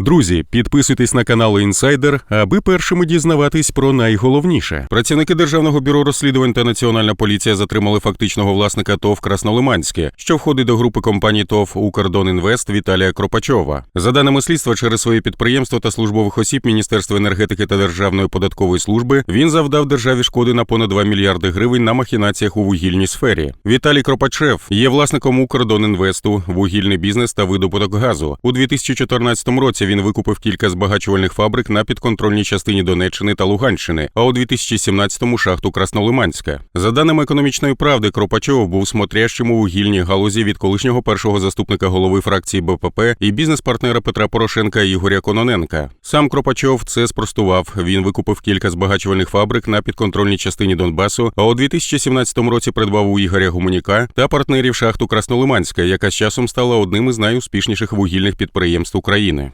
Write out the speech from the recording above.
Друзі, підписуйтесь на канал Інсайдер, аби першими дізнаватись про найголовніше. Працівники державного бюро розслідувань та національна поліція затримали фактичного власника ТОВ Краснолиманське, що входить до групи компаній ТОВ «Укрдонінвест» Віталія Кропачова. За даними слідства, через своє підприємство та службових осіб Міністерства енергетики та Державної податкової служби він завдав державі шкоди на понад 2 мільярди гривень на махінаціях у вугільній сфері. Віталій Кропачев є власником «Укрдонінвесту», вугільний бізнес та видобуток газу. У 2014 році він викупив кілька збагачувальних фабрик на підконтрольній частині Донеччини та Луганщини, а у 2017-му шахту Краснолиманська. За даними економічної правди, Кропачов був смотрящим у вугільній галузі від колишнього першого заступника голови фракції БПП і бізнес-партнера Петра Порошенка Ігоря Кононенка. Сам Кропачов це спростував. Він викупив кілька збагачувальних фабрик на підконтрольній частині Донбасу, а у 2017 році придбав у Ігоря Гуменюка та партнерів шахту Краснолиманська, яка з часом стала одним із найуспішніших вугільних підприємств України.